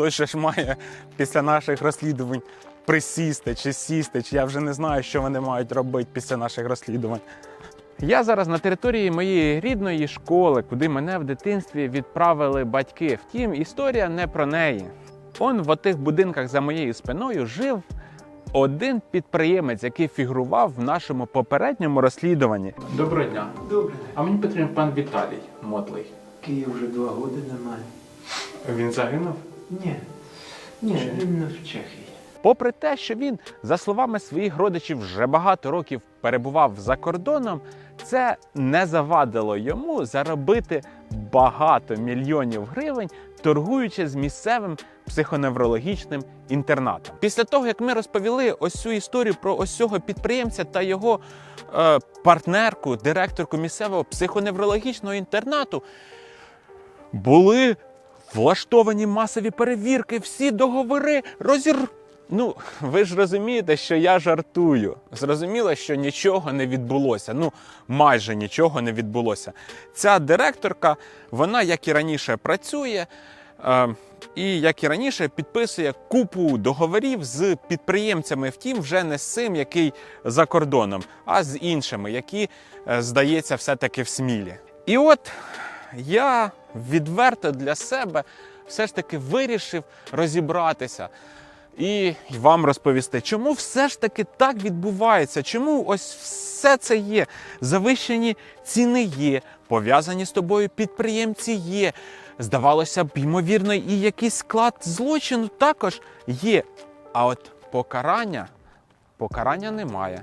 Хтось же ж має після наших розслідувань присісти чи сісти, чи я вже не знаю, що вони мають робити після наших розслідувань. Я зараз на території моєї рідної школи, куди мене в дитинстві відправили батьки. Втім, історія не про неї. Он в отих будинках за моєю спиною жив один підприємець, який фігурував в нашому попередньому розслідуванні. Доброго дня. Добре. А мені потрібен пан Віталій Мотлий. Київ вже два роки немає. Він загинув? Ні. Ні, він в Чехії. Попри те, що він, за словами своїх родичів, вже багато років перебував за кордоном, це не завадило йому заробити багато мільйонів гривень, торгуючи з місцевим психоневрологічним інтернатом. Після того, як ми розповіли ось цю історію про ось цього підприємця та його е, партнерку, директорку місцевого психоневрологічного інтернату, були влаштовані масові перевірки, всі договори розір. Ну, ви ж розумієте, що я жартую. Зрозуміло, що нічого не відбулося. Ну, майже нічого не відбулося. Ця директорка, вона, як і раніше, працює. Е, і як і раніше, підписує купу договорів з підприємцями, втім, вже не з цим, який за кордоном, а з іншими, які, е, здається, все-таки в смілі. І от я відверто для себе все ж таки вирішив розібратися і вам розповісти, чому все ж таки так відбувається, чому ось все це є. Завищені ціни є, пов'язані з тобою підприємці є. Здавалося б, ймовірно, і якийсь склад злочину також є. А от покарання, покарання немає.